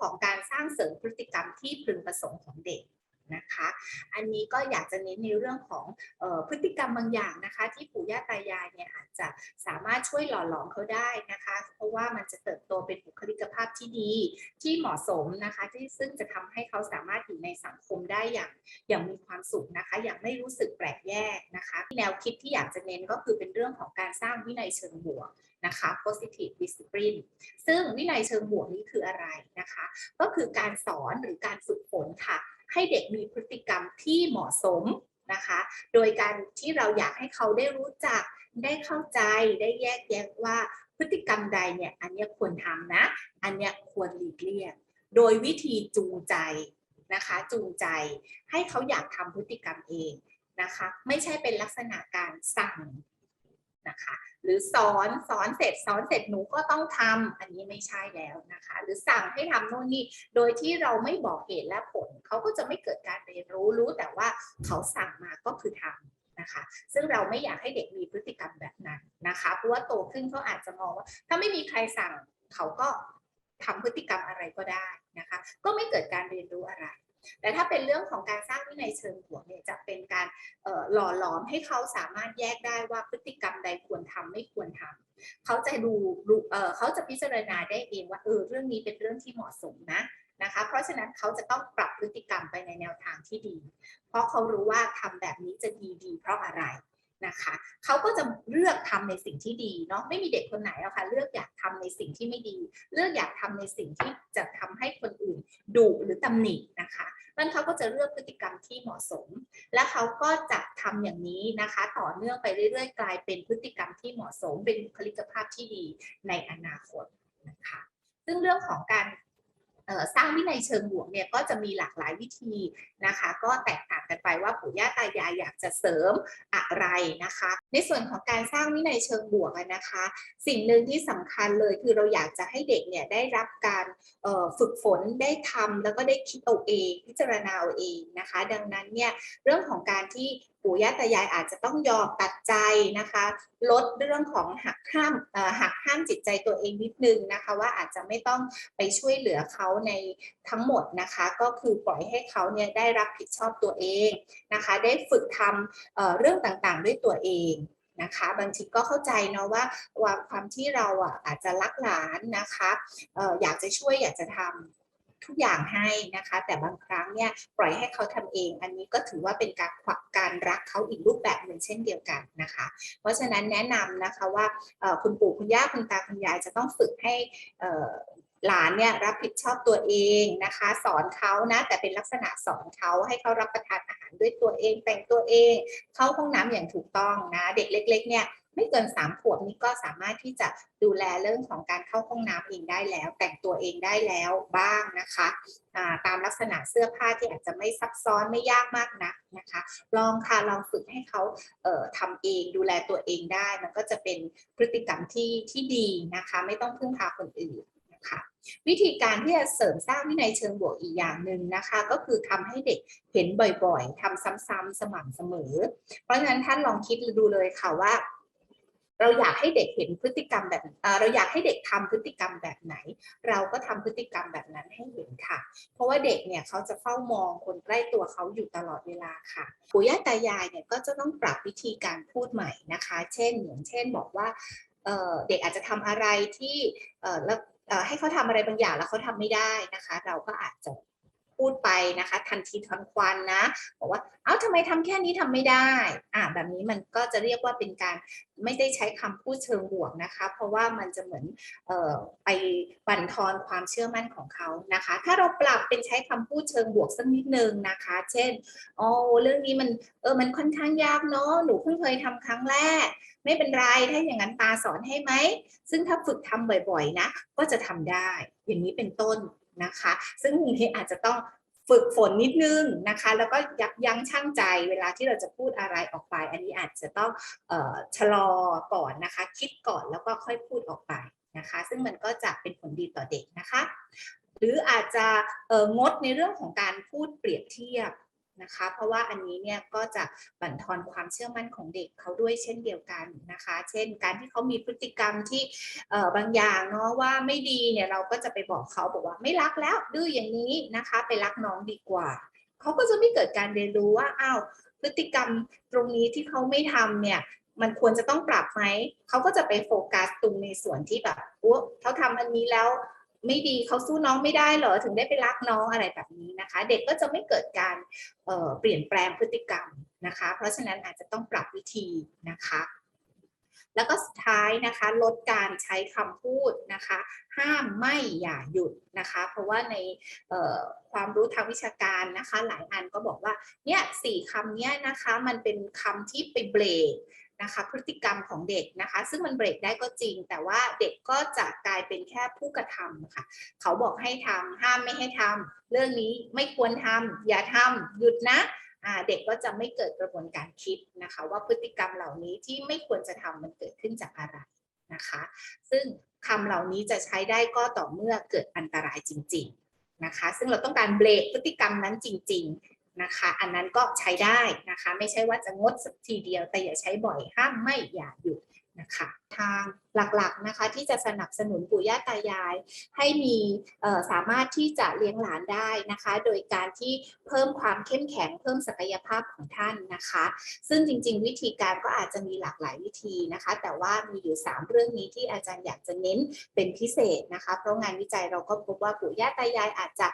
ของการสร้างเสริมพฤติกรรมที่พึงประสงค์ของเด็กนะคะ อันนี้ก็อยากจะเน้นในเรื่องของออพฤติกรรมบางอย่างนะคะ ที่ปู่ย่าตายายเนี่ยอาจจะสามารถช่วยหล่อหลอมเขาได้นะคะ เพราะว่ามันจะเติบโตเป็นบุคลิกภาพที่ดีที่เหมาะสมนะคะ ที่ซึ่งจะทำให้เขาสามารถอยู่ในสังคมได้อย่างอย่างมีความสุขนะคะ อย่างไม่รู้สึกแปลกแยกนะคะ แนวคิดที่อยากจะเน้นก็คือเป็นเรื่องของการสร้างวินัยเชิงบวก นะคะ positive discipline ซึ่งวินัยเชิงบวกนี้คืออะไรนะคะ ก็คือการสอนหรือการฝึกฝนค่ะ ให้เด็กมีพฤติกรรมที่เหมาะสมนะคะ โดยการที่เราอยากให้เขาได้รู้จัก ได้เข้าใจ ได้แยกแยะว่าพฤติกรรมใดเนี่ยอันนี้ควรทำนะ อันนี้ควรหลีกเลี่ยง โดยวิธีจูงใจนะคะ จูงใจให้เขาอยากทำพฤติกรรมเองนะคะ ไม่ใช่เป็นลักษณะการสั่ง นะคะ หรือสอนสอนเสร็จสอนเสร็จหนูก็ต้องทำอันนี้ไม่ใช่แล้วนะคะ หรือสั่งให้ทำโน่นนี่โดยที่เราไม่บอกเหตุและผลเขาก็จะไม่เกิดการเรียนรู้รู้แต่ว่าเขาสั่งมาก็คือทำนะคะซึ่งเราไม่อยากให้เด็กมีพฤติกรรมแบบนั้นนะคะ เพราะว่าโตขึ้นเขาอาจจะมองว่า ถ้าไม่มีใครสั่งเขาก็ทำพฤติกรรมอะไรก็ได้นะคะ ก็ไม่เกิดการเรียนรู้อะไร แต่ถ้าเป็นเรื่องของการสร้างวินัยเชิงบวกเนี่ยจะเป็นการหล่อหลอมให้เขาสามารถแยกได้ว่าพฤติกรรมใดควรทำไม่ควรทำเขาจะดูเอ่อเขาจะพิจารณาได้เองว่าเออเรื่องนี้เป็นเรื่องที่เหมาะสมนะนะคะ เพราะฉะนั้นเขาจะต้องปรับพฤติกรรมไปในแนวทางที่ดี เพราะเขารู้ว่าทำแบบนี้จะดีดีเพราะอะไร นะคะเขาก็จะเลือกทำในสิ่งที่ดีเนาะไม่มีเด็กคนไหนหรอกค่ะเลือกอยากทำในสิ่งที่ไม่ดี เลือกอยากทำในสิ่งที่จะทำให้คนอื่นดุหรือตำหนินะคะนั่นเขาก็จะเลือกพฤติกรรมที่เหมาะสม และเขาก็จะทำอย่างนี้นะคะ ต่อเนื่องไปเรื่อย ๆ กลายเป็นพฤติกรรมที่เหมาะสม เป็นบุคลิกภาพที่ดีในอนาคตนะคะซึ่งเรื่องของการ สร้างวินัยเชิงบวกเนี่ยก็จะมีหลากหลายวิธีนะคะ ก็แตกต่างกันไปว่าปู่ย่าตายายอยากจะเสริมอะไรนะคะ ในส่วนของการสร้างวินัยเชิงบวกนะคะ สิ่งหนึ่งที่สำคัญเลยคือเราอยากจะให้เด็กเนี่ยได้รับการฝึกฝนได้ทำแล้วก็ได้คิดเอาเอง พิจารณาเอาเองนะคะ ดังนั้นเนี่ยเรื่องของการที่ปู่ย่าตายายอาจจะต้องยอมตัดใจนะคะ ลดเรื่องของหักห้ามหักห้ามจิตใจตัวเองนิดนึงนะคะ ว่าอาจจะไม่ต้องไปช่วยเหลือเขาในทั้งหมดนะคะ ก็คือปล่อยให้เขาเนี่ยได้รับผิดชอบตัวเองนะคะ ได้ฝึกทำเเรื่องต่างๆด้วยตัวเองนะคะบางทีก็เข้าใจเนาะว่าว่าความที่เราอะอาจจะรักหลานนะคะอออยากจะช่วยอยากจะทำ ทุกอย่างให้นะคะ แต่บางครั้งเนี่ยปล่อยให้เขาทำเอง อันนี้ก็ถือว่าเป็นการขวักการรักเขาอีกรูปแบบหนึ่งเช่นเดียวกันนะคะ เพราะฉะนั้นแนะนำนะคะว่าคุณปู่คุณย่าคุณตาคุณยายจะต้องฝึกให้หลานเนี่ยรับผิดชอบตัวเองนะคะ สอนเขานะแต่เป็นลักษณะสอนเขาให้เขารับประทานอาหารด้วยตัวเองแต่งตัวเอง เข้าห้องน้ำอย่างถูกต้องนะ เด็กเล็ก ๆ เนี่ย ไม่เกินสามขวบนี้ก็สามารถที่จะดูแลเรื่องของการเข้าห้องน้ำเองได้แล้ว แต่งตัวเองได้แล้วบ้างนะคะตามลักษณะเสื้อผ้าที่อาจจะไม่ซับซ้อนไม่ยากมากนักนะคะ ลองค่ะลองฝึกให้เขาเอ่อทำเองดูแลตัวเองได้ มันก็จะเป็นพฤติกรรมที่ที่ดีนะคะ ไม่ต้องพึ่งพาคนอื่นนะคะวิธีการที่จะเสริมสร้างวินัยเชิงบวกอีกอย่างหนึ่งนะคะ ก็คือทำให้เด็กเห็นบ่อยๆทำซ้ำๆสม่ำเสมอ เพราะฉะนั้นท่านลองคิดดูเลยค่ะว่า เราอยากให้เด็กเห็นพฤติกรรมแบบเราอยากให้เด็กทำพฤติกรรมแบบไหน เราก็ทำพฤติกรรมแบบนั้นให้เห็นค่ะ เพราะว่าเด็กเนี่ยเขาจะเฝ้ามองคนใกล้ตัวเขาอยู่ตลอดเวลาค่ะปู่ย่าตายายเนี่ยก็จะต้องปรับวิธีการพูดใหม่นะคะ เช่นอย่างเช่นบอกว่าเเด็กอาจจะทำอะไรที่แล้วให้เขาทำอะไรบางอย่างแล้วเขาทำไม่ได้นะคะ เราก็อาจจะ พูดไปนะคะ ทันทีทันควันนะบอกว่าเอ้าทำไมทำแค่นี้ทำไม่ได้อ่าแบบนี้มันก็จะเรียกว่าเป็นการไม่ได้ใช้คำพูดเชิงบวกนะคะ เพราะว่ามันจะเหมือนเอ่อไปบั่นทอนความเชื่อมั่นของเขานะคะ ถ้าเราปรับเป็นใช้คำพูดเชิงบวกสักนิดนึงนะคะ เช่นอ๋อเรื่องนี้มันเออมันค่อนข้างยากเนาะหนูเพิ่งเคยทำครั้งแรก ไม่เป็นไรถ้าอย่างนั้นตาสอนให้ไหมซึ่งถ้าฝึกทำบ่อยๆนะ ก็จะทำได้ อย่างนี้เป็นต้น นะคะ ซึ่งบางทีอาจจะต้องฝึกฝนนิดนึงนะคะ แล้วก็ยับยั้งชั่งใจเวลาที่เราจะพูดอะไรออกไป อันนี้อาจจะต้องออชะลอก่อนนะคะ คิดก่อนแล้วก็ค่อยพูดออกไปนะคะ ซึ่งมันก็จะเป็นผลดีต่อเด็กนะคะ หรืออาจจะงดในเรื่องของการพูดเปรียบเทียบ นะคะ เพราะว่าอันนี้เนี่ยก็จะบั่นทอนความเชื่อมั่นของเด็กเขาด้วยเช่นเดียวกันนะคะ เช่น การที่เขามีพฤติกรรมที่เอ่อบางอย่างเนาะว่าไม่ดีเนี่ยเราก็จะไปบอกเขาบอกว่าไม่รักแล้วดื้ออย่างนี้นะคะ ไปรักน้องดีกว่าเขาก็จะไม่เกิดการเรียนรู้ว่าอ้าวพฤติกรรมตรงนี้ที่เขาไม่ทำเนี่ยมันควรจะต้องปรับไหม เขาก็จะไปโฟกัสตรงในส่วนที่แบบโอ้เขาทำอันนี้แล้ว ไม่ดีเขาสู้น้องไม่ได้เหรอถึงได้ไปรักน้องอะไรแบบนี้นะคะ เด็กก็จะไม่เกิดการเเปลี่ยนแปลงพฤติกรรมนะคะ เพราะฉะนั้นอาจจะต้องปรับวิธีนะคะแล้วก็สุดท้ายนะคะลดการใช้คำพูดนะคะ ห้ามไม่อย่าหยุดนะคะ เพราะว่าในความรู้ทางวิชาการนะคะ หลายอันก็บอกว่าเนี่ยสี่คำเนี้ยนะคะมันเป็นคำที่ไปเบรก นะคะพฤติกรรมของเด็กนะคะ ซึ่งมันเบรกได้ก็จริง แต่ว่าเด็กก็จะกลายเป็นแค่ผู้กระทำค่ะเขาบอกให้ทำห้ามไม่ให้ทำเรื่องนี้ไม่ควรทำอย่าทำหยุดนะเด็กก็จะไม่เกิดกระบวนการคิดนะคะ ว่าพฤติกรรมเหล่านี้ที่ไม่ควรจะทำมันเกิดขึ้นจากอะไรนะคะ ซึ่งคำเหล่านี้จะใช้ได้ก็ต่อเมื่อเกิดอันตรายจริง ๆนะคะ ซึ่งเราต้องการเบรกพฤติกรรมนั้นจริงๆ นะคะ อันนั้นก็ใช้ได้นะคะ ไม่ใช่ว่าจะงดสักทีเดียว แต่อย่าใช้บ่อยห้ามไม่อย่าหยุดนะคะ ทางหลักๆนะคะ ที่จะสนับสนุนปู่ย่าตายาย ให้มีสามารถที่จะเลี้ยงหลานได้นะคะ โดยการที่เพิ่มความเข้มแข็งเพิ่มศักยภาพของท่านนะคะ ซึ่งจริง ๆ วิธีการก็อาจจะมีหลากหลายวิธีนะคะ แต่ว่ามีอยู่ 3 เรื่องนี้ที่อาจารย์อยากจะเน้นเป็นพิเศษนะคะ เพราะงานวิจัยเราก็พบว่าปู่ย่าตายายอาจจะ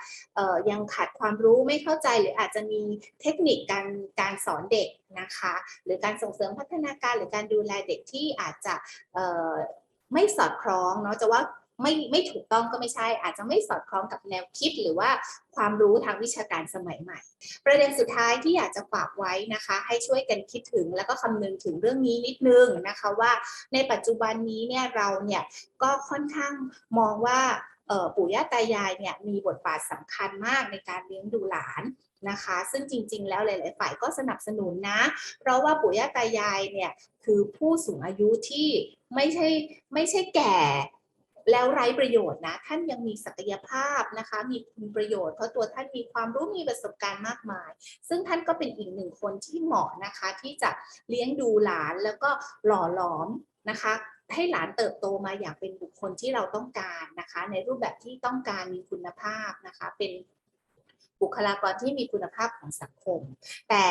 ยังขาดความรู้ไม่เข้าใจหรืออาจจะมีเทคนิคการการสอนเด็กนะคะ หรือการส่งเสริมพัฒนาการหรือการดูแลเด็กที่อาจจะ ไม่สอดคล้องเนาะจะว่าไม่ไม่ถูกต้องก็ไม่ใช่ อาจจะไม่สอดคล้องกับแนวคิดหรือว่าความรู้ทางวิชาการสมัยใหม่ ประเด็นสุดท้ายที่อยากจะฝากไว้นะคะ ให้ช่วยกันคิดถึงแล้วก็คำนึงถึงเรื่องนี้นิดนึงนะคะว่าในปัจจุบันนี้เนี่ยเราเนี่ยก็ค่อนข้างมองว่าปู่ย่าตายายเนี่ยมีบทบาทสำคัญมากในการเลี้ยงดูหลาน นะคะ ซึ่งจริง ๆ แล้วหลาย ๆ ฝ่ายก็สนับสนุนนะ เพราะว่าปู่ย่าตายายเนี่ยคือผู้สูงอายุที่ไม่ใช่ไม่ใช่แก่แล้วไร้ประโยชน์นะ ท่านยังมีศักยภาพนะคะ มีคุณประโยชน์เพราะตัวท่านมีความรู้มีประสบการณ์มากมาย ซึ่งท่านก็เป็นอีกหนึ่งคนที่เหมาะนะคะ ที่จะเลี้ยงดูหลานแล้วก็หล่อหลอมนะคะ ให้หลานเติบโตมาอย่างเป็นบุคคลที่เราต้องการนะคะ ในรูปแบบที่ต้องการมีคุณภาพนะคะ เป็น บุคลากรที่มีคุณภาพของสังคม แต่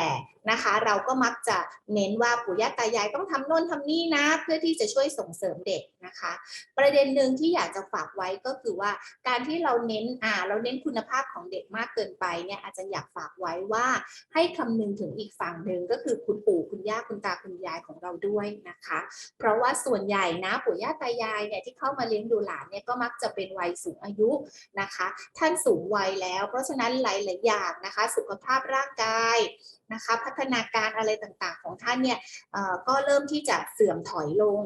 นะคะเราก็มักจะเน้นว่าปู่ย่าตายายต้องทำโน่นทำนี่นะ เพื่อที่จะช่วยส่งเสริมเด็กนะคะ ประเด็นหนึ่งที่อยากจะฝากไว้ก็คือว่าการที่เราเน้นอ่าเราเน้นคุณภาพของเด็กมากเกินไปเนี่ยอาจจะอยากฝากไว้ว่าให้คำนึงถึงอีกฝั่งหนึ่งก็คือคุณปู่คุณย่าคุณตาคุณยายของเราด้วยนะคะ เพราะว่าส่วนใหญ่นะปู่ย่าตายายเนี่ยที่เข้ามาเลี้ยงดูหลานเนี่ยก็มักจะเป็นวัยสูงอายุนะคะ ท่านสูงวัยแล้ว เพราะฉะนั้นหลายๆ อย่างนะคะ สุขภาพร่างกายนะคะ พัฒนาการอะไรต่างๆ ของท่านเนี่ยก็เริ่มที่จะเสื่อมถอยลง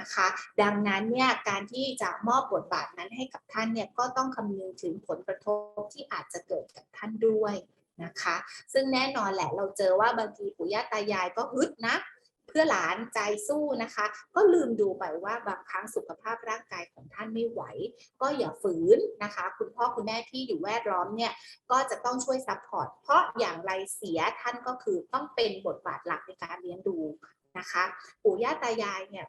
นะคะ ดังนั้นเนี่ยการที่จะมอบบทบาทนั้นให้กับท่านเนี่ยก็ต้องคำนึงถึงผลกระทบที่อาจจะเกิดกับท่านด้วยนะคะ ซึ่งแน่นอนแหละเราเจอว่าบางทีปู่ย่าตายายก็ฮึดนะ พื่อหลานใจสู้นะคะ ก็ลืมดูไปว่าบางครั้งสุขภาพร่างกายของท่านไม่ไหว ก็อย่าฝืนนะคะ คุณพ่อคุณแม่ที่อยู่แวดล้อมเนี่ยก็จะต้องช่วยซัพพอร์ตเพราะอย่างไรเสียท่านก็คือต้องเป็นบทบาทหลักในการเลี้ยงดูนะคะปู่ย่าตายายเนี่ย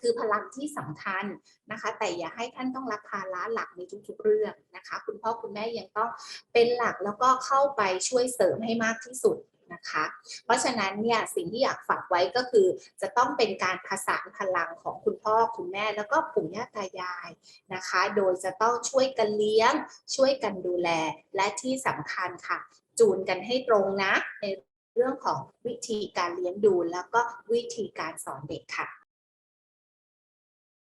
คือพลังที่สำคัญนะคะ แต่อย่าให้ท่านต้องรับภาระหลักในทุกๆเรื่องนะคะ คุณพ่อคุณแม่ยังต้องเป็นหลักแล้วก็เข้าไปช่วยเสริมให้มากที่สุด นะคะ เพราะฉะนั้นเนี่ยสิ่งที่อยากฝากไว้ก็คือ จะต้องเป็นการผสานพลังของคุณพ่อคุณแม่แล้วก็ปู่ย่าตายายนะคะ โดยจะต้องช่วยกันเลี้ยง ช่วยกันดูแลและที่สำคัญค่ะ จูนกันให้ตรงนะในเรื่องของวิธีการเลี้ยงดูแล้วก็วิธีการสอนเด็กค่ะ